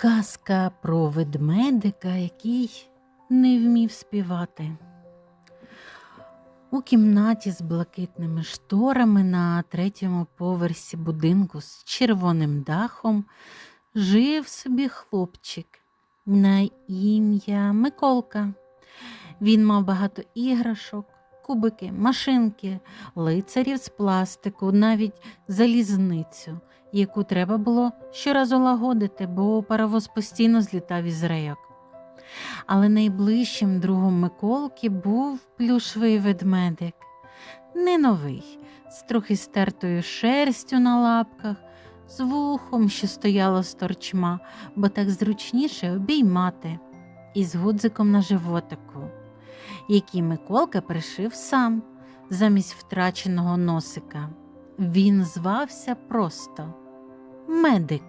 Казка про ведмедика, який не вмів співати. У кімнаті з блакитними шторами на третьому поверсі будинку з червоним дахом жив собі хлопчик на ім'я Миколка. Він мав багато іграшок, кубики, машинки, лицарів з пластику, навіть залізницю, яку треба було щоразу лагодити, бо паровоз постійно злітав із рейок. Але найближчим другом Миколки був плюшовий ведмедик, не новий, з трохи стертою шерстю на лапках, з вухом, що стояло з торчма, бо так зручніше обіймати, і з гудзиком на животику, який Миколка пришив сам замість втраченого носика. Він звався просто медик.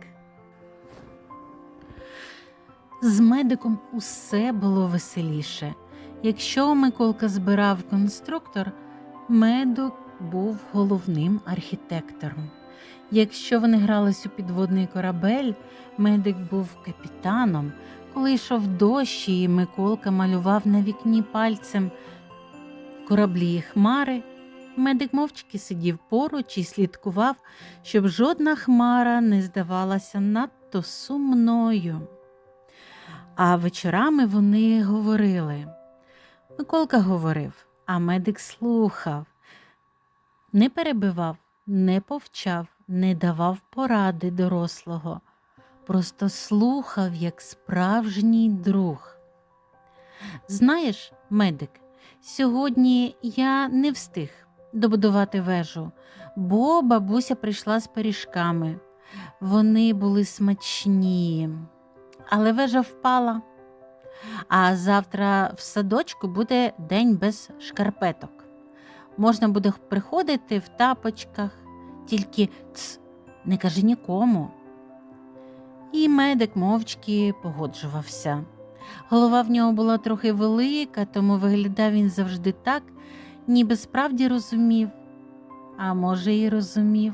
З медиком усе було веселіше. Якщо Миколка збирав конструктор, медик був головним архітектором. Якщо вони грались у підводний корабель, медик був капітаном. Коли йшов дощ, і Миколка малював на вікні пальцем кораблі і хмари, медик мовчки сидів поруч і слідкував, щоб жодна хмара не здавалася надто сумною. А вечорами вони говорили. Миколка говорив, а медик слухав, не перебивав, не повчав, не давав поради дорослого, просто слухав як справжній друг. Знаєш, медик, сьогодні я не встиг добудувати вежу, бо бабуся прийшла з пиріжками. Вони були смачні але вежа впала. А завтра в садочку буде день без шкарпеток. Можна буде приходити в тапочках, тільки ц, не кажи нікому. І медик мовчки погоджувався. Голова в нього була трохи велика, тому виглядав він завжди так, ніби справді розумів, а може, і розумів.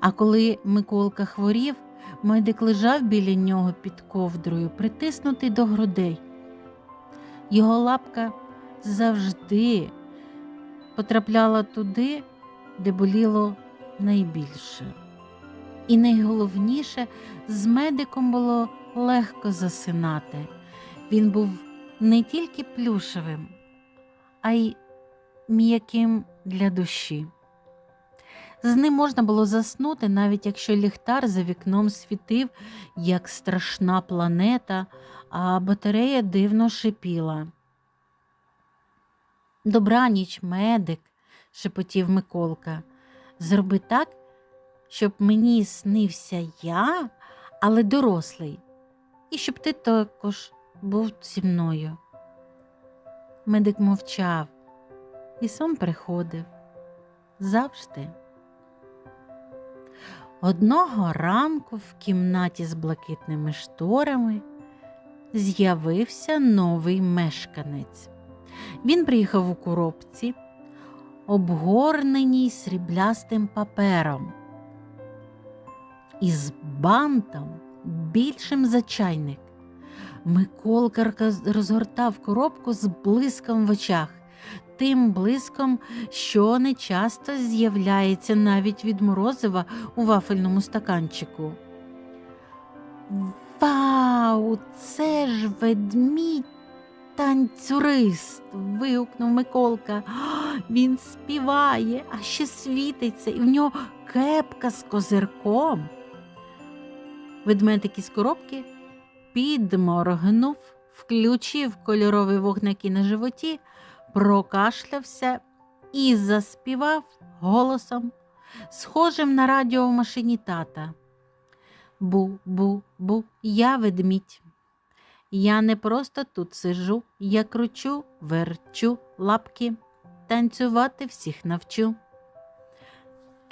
А коли Миколка хворів, Медик лежав біля нього під ковдрою, притиснутий до грудей. Його лапка завжди потрапляла туди, де боліло найбільше. І найголовніше, з медиком було легко засинати. Він був не тільки плюшевим, а й м'яким для душі. З ним можна було заснути, навіть якщо ліхтар за вікном світив, як страшна планета, а батарея дивно шипіла. Добраніч, медик, шепотів Миколка. Зроби так, щоб мені снився я, але дорослий, і щоб ти також був зі мною. Медик мовчав і сон приходив завжди. Одного ранку в кімнаті з блакитними шторами з'явився новий мешканець. Він приїхав у коробці, обгорненій сріблястим папером, із бантом більшим за чайник. Миколка розгортав коробку з блиском в очах. тим блиском, що не часто з'являється навіть від морозива у вафельному стаканчику. Вау, це ж ведмідь танцюрист. вигукнув Миколка. Він співає, а ще світиться, і в нього кепка з козирком. Ведмедик із коробки підморгнув, включив кольоровий вогники на животі, прокашлявся і заспівав голосом, схожим на радіо в машині тата. Бу-бу-бу, я ведмідь. Я не просто тут сижу, я кручу, верчу лапки, танцювати всіх навчу.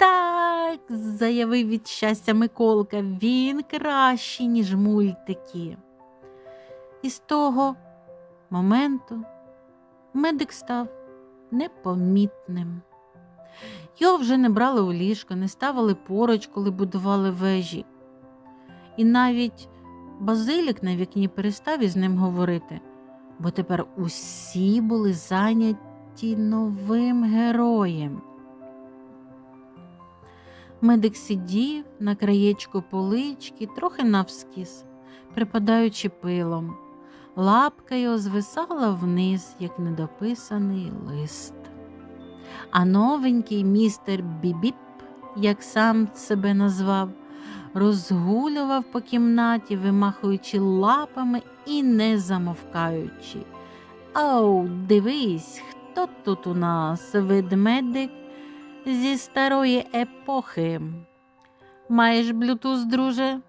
Так, заявив від щастя Миколка, він кращий, ніж мультики. І з того моменту медик став непомітним. Його вже не брали у ліжко, не ставили поруч, коли будували вежі. І навіть Базилік на вікні перестав із ним говорити, бо тепер усі були зайняті новим героєм. Медик сидів на краєчку полички, трохи навскіз, припадаючи пилом. Лапка його звисала вниз, як недописаний лист. А новенький містер Бібіп, як сам себе назвав, розгулював по кімнаті, вимахуючи лапами і не замовкаючи. Оу, дивись, хто тут у нас ведмедик зі старої епохи. Маєш блютуз, друже?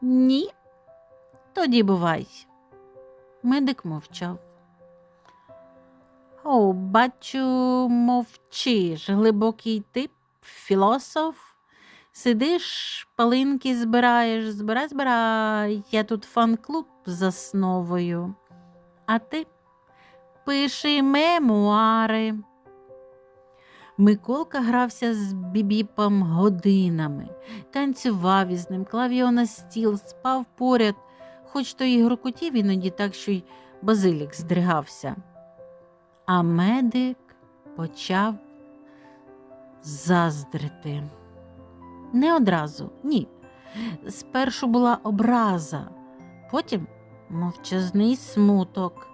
Ні? Тоді бувай. Медик мовчав. О, бачу, мовчиш, глибокий тип, філософ. Сидиш, палинки збираєш, збирай, збирай. Я тут фан-клуб засновую. А ти пиши мемуари. Миколка грався з бібіпом годинами, танцював із ним, клав його на стіл, спав поряд, хоч то і грокотів іноді так, що й базилік здригався. А медик почав заздрити. Не одразу, ні. Спершу була образа, потім мовчазний смуток.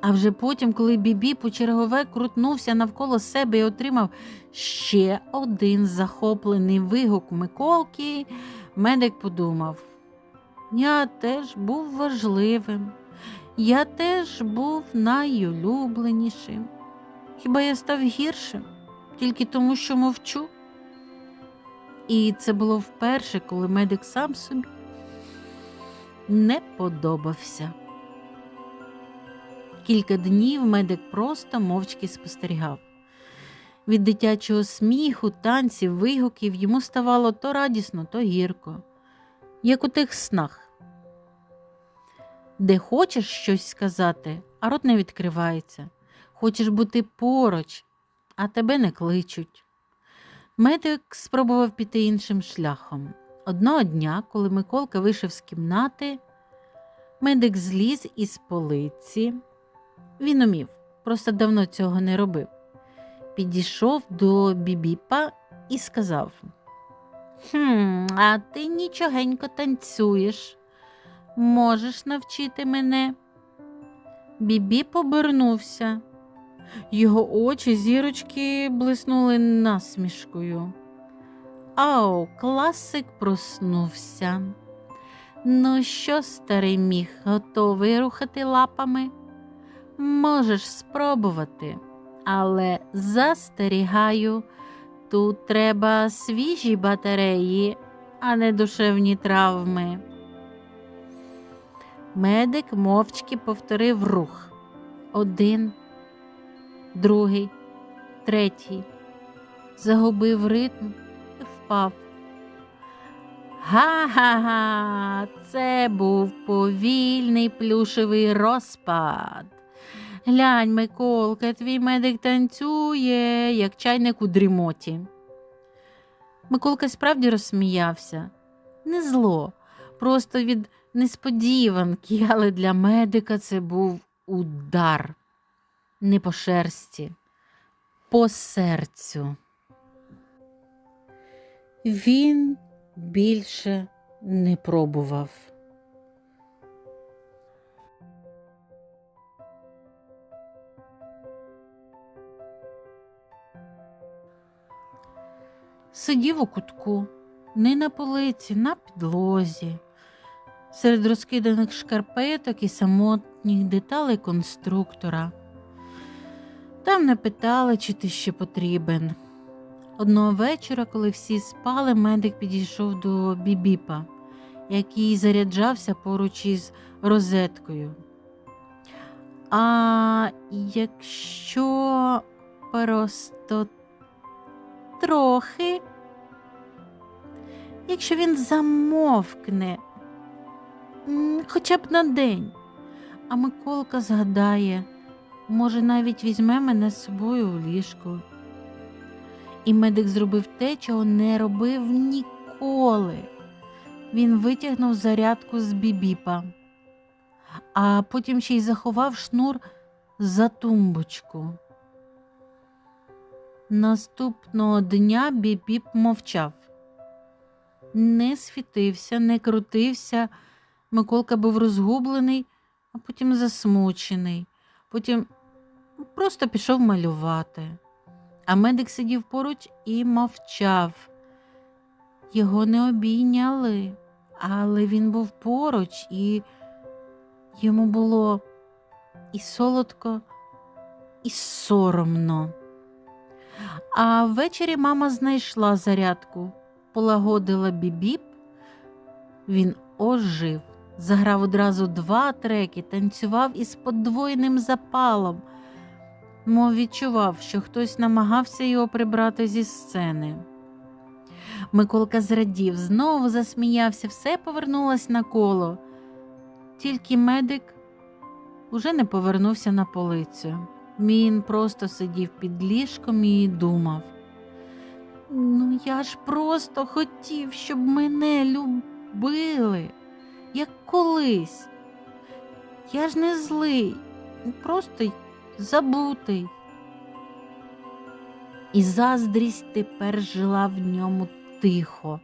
А вже потім, коли бібі почергове крутнувся навколо себе і отримав ще один захоплений вигук Миколки, медик подумав: я теж був важливим, я теж був найулюбленішим. Хіба я став гіршим тільки тому, що мовчу? І це було вперше, коли медик сам собі не подобався. Кілька днів медик просто мовчки спостерігав. Від дитячого сміху, танців, вигуків йому ставало то радісно, то гірко, як у тих снах, де хочеш щось сказати, а рот не відкривається. Хочеш бути поруч, а тебе не кличуть. Медик спробував піти іншим шляхом. Одного дня, коли Миколка вийшов з кімнати, медик зліз із полиці. Він умів, просто давно цього не робив. Підійшов до бібіпа і сказав: «Хм, а ти нічогенько танцюєш. Можеш навчити мене? Бібіп обернувся. Його очі зірочки блиснули насмішкою. Ау, класик проснувся. Ну що, старий міг, готовий рухати лапами? Можеш спробувати, але застерігаю, тут треба свіжі батареї, а не душевні травми. Медик мовчки повторив рух. Один, другий, третій. Загубив ритм і впав. Га-га-га, це був повільний плюшевий розпад. Глянь, Миколка, твій медик танцює, як чайник у дрімоті. Миколка справді розсміявся. Не зло, просто від несподіванки, але для медика це був удар. не по шерсті, по серцю. Він більше не пробував. Сидів у кутку, не на полиці, на підлозі, серед розкиданих шкарпеток і самотніх деталей конструктора. Там не питали, чи ти ще потрібен. Одного вечора, коли всі спали, медик підійшов до бібіпа, який заряджався поруч із розеткою. А якщо просто трохи, якщо він замовкне, хоча б на день, а Миколка згадає, може, навіть візьме мене з собою у ліжко. І медик зробив те, чого не робив ніколи. Він витягнув зарядку з бібіпа, а потім ще й заховав шнур за тумбочку. Наступного дня бібіп мовчав. Не світився, не крутився. Миколка був розгублений, а потім засмучений. Потім просто пішов малювати. А медик сидів поруч і мовчав. Його не обійняли, але він був поруч, і йому було і солодко, і соромно. А ввечері мама знайшла зарядку, полагодила бібіп. Він ожив, заграв одразу два треки, танцював із подвоєним запалом, мов відчував, що хтось намагався його прибрати зі сцени. Миколка зрадів, знову засміявся, все повернулось на коло. Тільки медик уже не повернувся на полицю. Він просто сидів під ліжком і думав. Ну, я ж просто хотів, щоб мене любили, як колись. Я ж не злий, просто забутий. І заздрість тепер жила в ньому тихо,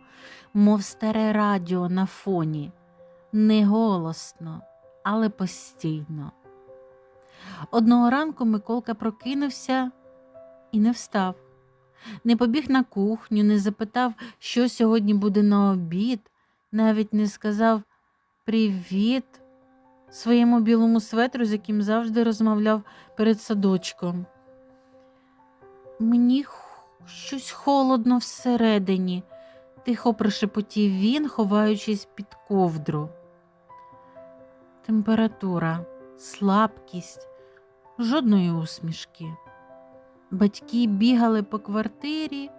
мов старе радіо на фоні, не голосно, але постійно. Одного ранку Миколка прокинувся і не встав, не побіг на кухню, не запитав, що сьогодні буде на обід, навіть не сказав привіт своєму білому светру, з яким завжди розмовляв перед садочком. Мені щось холодно всередині, тихо прошепотів він, ховаючись під ковдру. Температура, слабкість, жодної усмішки. Батьки бігали по квартирі,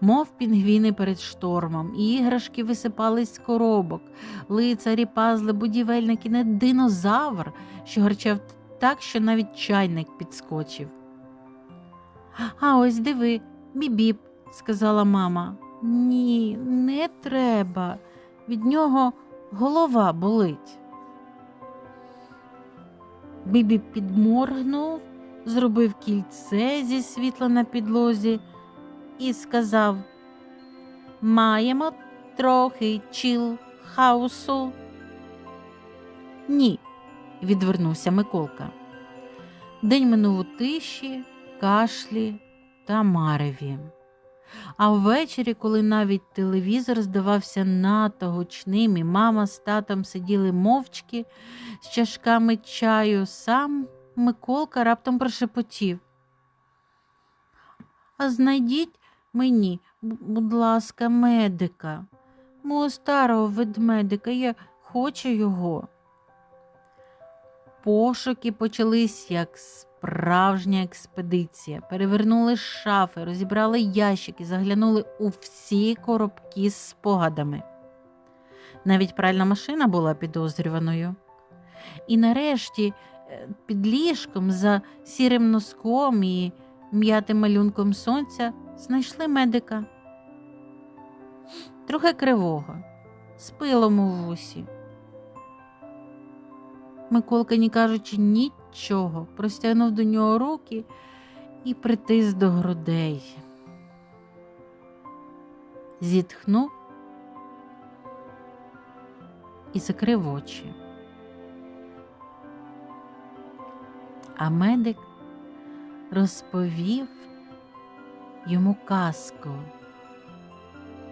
мов пінгвіни перед штормом, іграшки висипались з коробок, лицарі, пазли, будівельники, не динозавр, що гарчав так, що навіть чайник підскочив. А ось диви, бібіп, сказала мама. Ні, не треба. Від нього голова болить. Бібі підморгнув, зробив кільце зі світла на підлозі і сказав: Маємо трохи чіл хаусу. Ні, відвернувся Миколка. День минув у тиші, кашлі та мареві. А ввечері, коли навіть телевізор здавався надто гучним, і мама з татом сиділи мовчки з чашками чаю, сам Миколка раптом прошепотів. А знайдіть мені, будь ласка, медика, мого старого ведмедика, я хочу його. Пошуки почались як справжня експедиція. Перевернули шафи, розібрали ящики, заглянули у всі коробки з спогадами. Навіть пральна машина була підозрюваною. І нарешті під ліжком за сірим носком і м'ятим малюнком сонця знайшли медика. Трохи кривого, з пилом у вусі. Миколка, не кажучи нічого, простягнув до нього руки і притис до грудей. Зітхнув і закрив очі. А медик розповів йому казку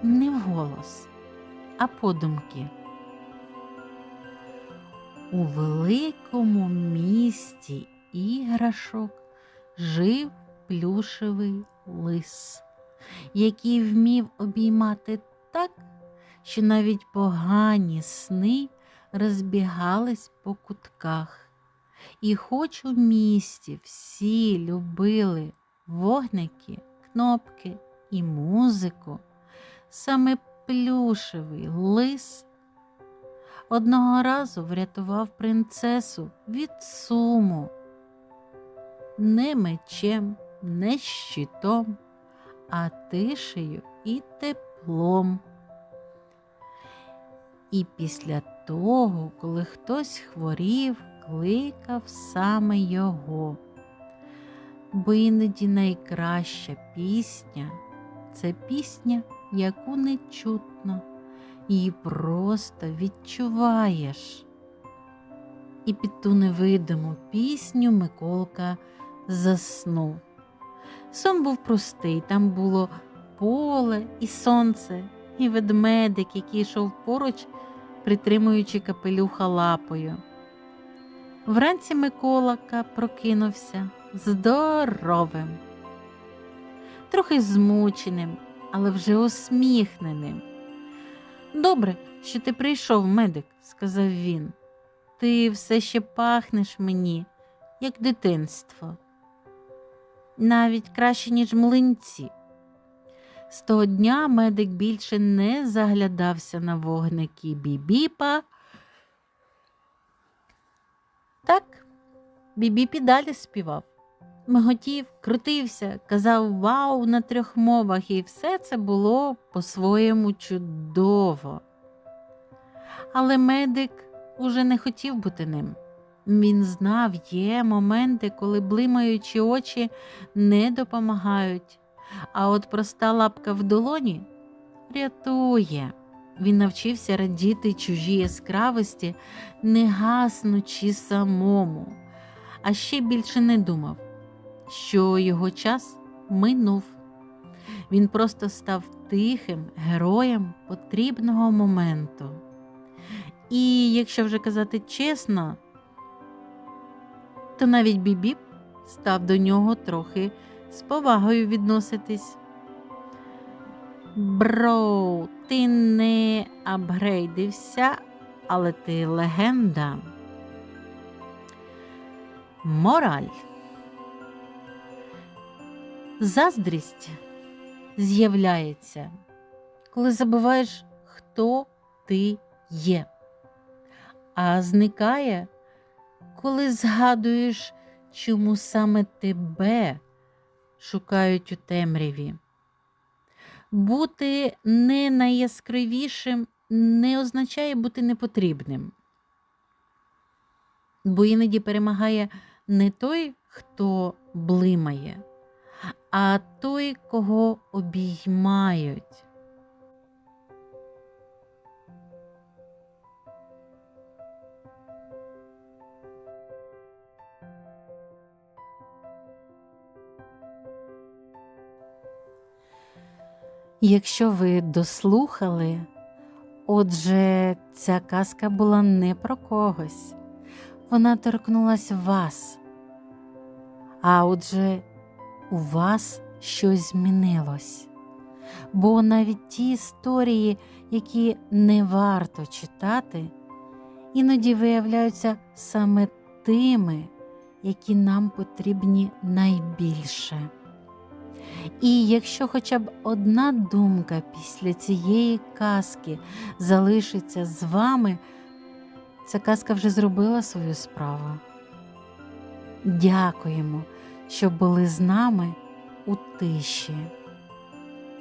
не вголос, а подумки. У великому місті іграшок жив плюшевий лис, який вмів обіймати так, що навіть погані сни розбігались по кутках. І хоч у місті всі любили вогники, кнопки і музику, саме плюшевий лис одного разу врятував принцесу від суму. Не мечем, не щитом, а тишею і теплом. І після того, коли хтось хворів, кликав саме його. Бо іноді найкраща пісня це пісня, яку не чутно, її просто відчуваєш. І під ту невидиму пісню Миколка заснув. Сон був простий, там було поле і сонце, і ведмедик, який йшов поруч, притримуючи капелюха лапою. Вранці Миколака прокинувся здоровим, трохи змученим, але вже усміхненим. Добре, що ти прийшов, медик, сказав він. Ти все ще пахнеш мені, як дитинство. Навіть краще, ніж млинці. З того дня медик більше не заглядався на вогники бібіпа. Так, бібіп і далі співав. Миготів, крутився, казав вау на трьох мовах, і все це було по-своєму чудово. Але медик уже не хотів бути ним. Він знав, є моменти, коли блимаючі очі не допомагають, а от проста лапка в долоні рятує. Він навчився радіти чужій яскравості, не гаснучи самому, а ще більше не думав, що його час минув. Він просто став тихим героєм потрібного моменту. І якщо вже казати чесно, то навіть Бібіп став до нього трохи з повагою відноситись. Бро, ти не апгрейдився, але ти легенда. Мораль. Заздрість з'являється, коли забуваєш, хто ти є, а зникає, коли згадуєш, чому саме тебе шукають у темряві. Бути не найяскравішим не означає бути непотрібним. Бо іноді перемагає не той, хто блимає, а той, кого обіймають. Якщо ви дослухали, отже, ця казка була не про когось, вона торкнулася вас, а отже, у вас щось змінилось. Бо навіть ті історії, які не варто читати, іноді виявляються саме тими, які нам потрібні найбільше. І якщо хоча б одна думка після цієї казки залишиться з вами, ця казка вже зробила свою справу. Дякуємо, що були з нами у тиші.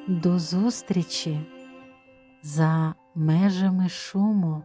До зустрічі за межами шуму.